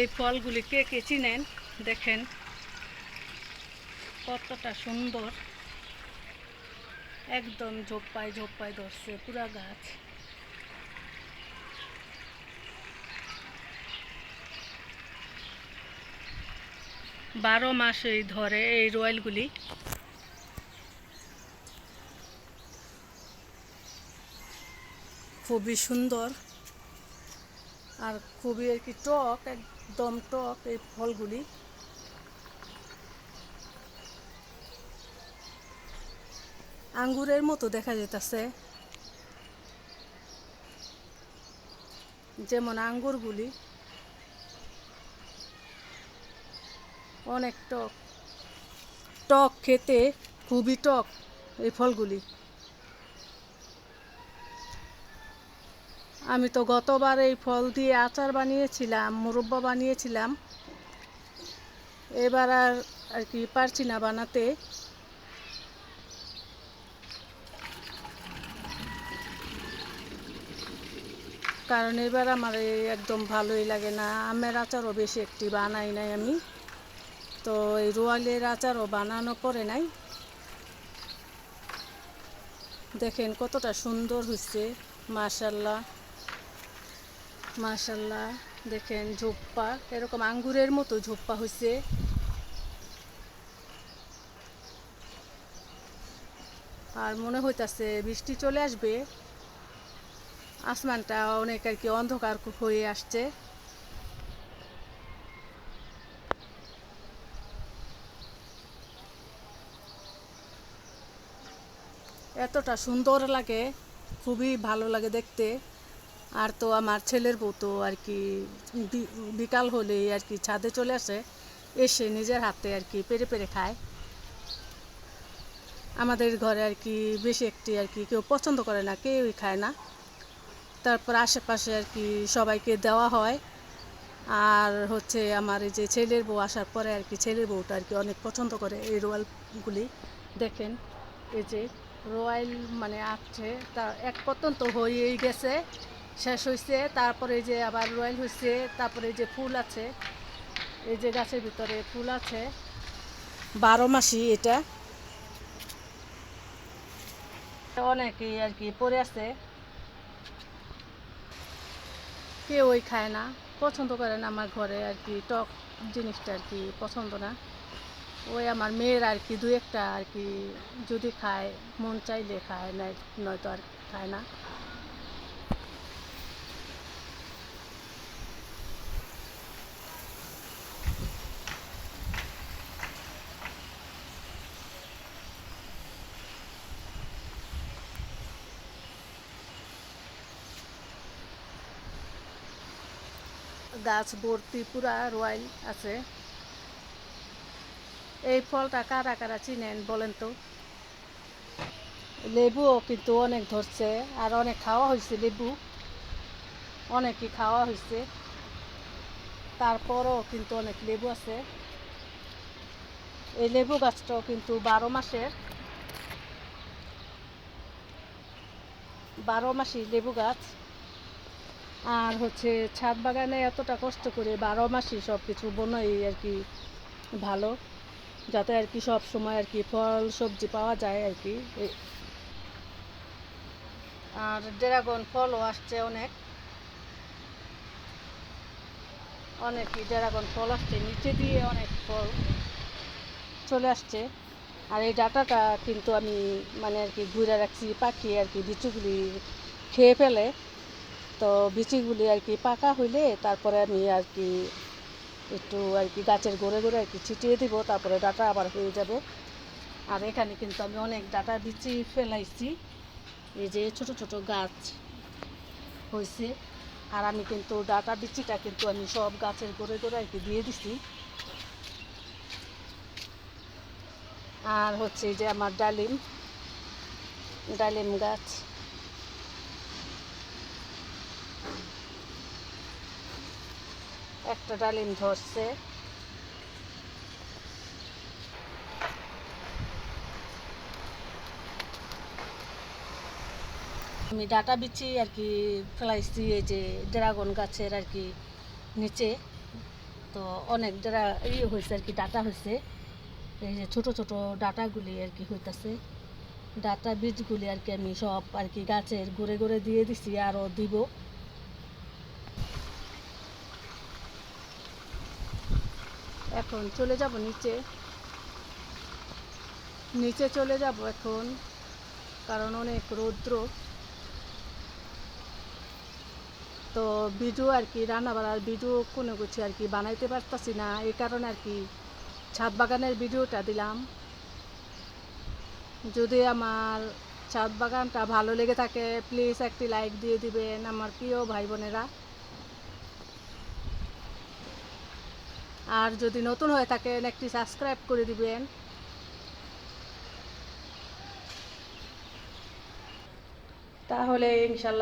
এই ফলগুলি কে কে চিনেন? দেখেন। কতটা সুন্দর। একদম ঝোপায় ঝোপায় ধরছে পুরা গাছ। বারো মাসেই ধরে এই রয়েলগুলি। খুবই সুন্দর। আর খুবই আর কি টক একদম টক এই ফলগুলি। আঙ্গুরের মতো দেখা যেতেছে যেমন আঙ্গুরগুলি অনেক টক। টক খেতে খুবই টক এই ফলগুলি। আমি তো গতবার এই ফল দিয়ে আচার বানিয়েছিলাম, মুরব্বা বানিয়েছিলাম। এবার আর আর কি পারছি না বানাতে। কারণ এবার আমার একদম ভালোই লাগে না। আমের আচারও বেশি একটি বানাই নাই আমি। তো এই রোয়ালের আচারও বানানো পরে নাই। দেখেন কতটা সুন্দর হচ্ছে মাশাল্লাহ মাশাল্লাহ দেখেন ঝোপ্পা, এরকম আঙ্গুরের মতো ঝোপ্পা হয়েছে আর মনে হইতাছে বৃষ্টি চলে আসবে, আসমানটা অনেক আর কি অন্ধকার হয়ে আসছে। এতটা সুন্দর লাগে, খুবই ভালো লাগে দেখতে। আর তো আমার ছেলের বউ তো আর কি বিকাল হলেই আর কি ছাদে চলে আসে, এসে নিজের হাতে আর কি পেরে পেরে খায়। আমাদের ঘরে আর কি বেশি একটি আর কি কেউ পছন্দ করে না, কেউই খায় না। তারপর আশেপাশে আর কি সবাইকে দেওয়া হয়। আর হচ্ছে আমার এই যে ছেলের বউ আসার পরে আর কি ছেলের বউটা আর কি অনেক পছন্দ করে এই রোয়ালগুলি। দেখেন, এই যে রয়্যাল মানে আসছে তা এক পর্যন্ত হয়েই গেছে। শেষ হয়েছে তারপরে যে আবার রয়্যাল হয়েছে তারপরে যে ফুল আছে, এই যে গাছের ভিতরে ফুল আছে। বারো মাসি এটা। অনেকেই আর কি পরে আছে। কেউই খায় না, পছন্দ করে না আমার ঘরে আর কি, টক জিনিসটা আর কি পছন্দ না। ওই আমার মেয়ের আর কি দু একটা আর কি, যদি খায়, মন চাইলে খায় না নয়তো আর খায় না। গাছ ভর্তি পুরা রয়্যাল আছে। এই ফলটা কারা কারা চিনেন বলেন তো? লেবুও কিন্তু অনেক ধরছে, আর অনেক খাওয়া হয়েছে লেবু। অনেকই খাওয়া হয়েছে। তারপরও কিন্তু অনেক লেবু আছে। এই লেবু গাছটাও কিন্তু বারো মাসের। বারো মাসি লেবু গাছ। আর হচ্ছে ছাদ বাগানে এতটা কষ্ট করে বারো মাসই সব কিছু বোনাই আর কি ভালো, যাতে আর কি সব সময় আর কি ফল, সবজি পাওয়া যায় আর কি। আর ড্রাগন ফলও আসছে অনেক। অনেকই ড্রাগন ফল আসছে, নিচে দিয়ে অনেক ফল চলে আসছে। আর এই ডাটাটা কিন্তু আমি মানে আর কি ঘুরে রাখছি, পাখি আর কি বিচুগুলি খেয়ে ফেলে। তো বিচিগুলি আর কি পাকা হইলে তারপরে আমি আর কি একটু আর কি গাছের গোড়ে গোড়ে আর কি ছিটিয়ে দিব, তারপরে ডাটা আবার হয়ে যাবে। আর এখানে কিন্তু আমি অনেক ডাটা বিচি ফেলাইছি। এই যে ছোট ছোট গাছ হয়েছে আর আমি কিন্তু ডাটা বিচিটা কিন্তু আমি সব গাছের গোড়ে গোড়ে আর কি দিয়ে দিছি। আর হচ্ছে যে আমার ডালিম ডালিম গাছ। একটা ডালিম ধরছে। আমি ডাটা বিচি আর কি ফেলাইছি, এই যে ড্রাগন গাছের আর কি নিচে। তো অনেক যারা ইয়ে হয়েছে আর কি, ডাটা হয়েছে এই যে ছোটো ছোটো ডাটাগুলি আর কি হইতাছে। ডাটা বীজগুলি আর কি আমি সব আর কি গাছের ঘুরে ঘুরে দিয়ে দিছি, আরও দিব। এখন চলে যাব নিচে। নিচে চলে যাব এখন, কারণ অনেক রৌদ্র। তো ভিডিও আর কি রান্না বাড়ার ভিডিও কোনো কিছু আর কি বানাইতে পারতাছি না, এই কারণে আর কি ছাদ বাগানের ভিডিওটা দিলাম। যদি আমার ছাদ বাগানটা ভালো লেগে থাকে প্লিজ একটি লাইক দিয়ে দিবেন, আমার প্রিয় ভাই বোনেরা। আর যদি নতুন হয়ে থাকেন একটি সাবস্ক্রাইব করে দিবেন। তাহলে ইনশাল্লাহ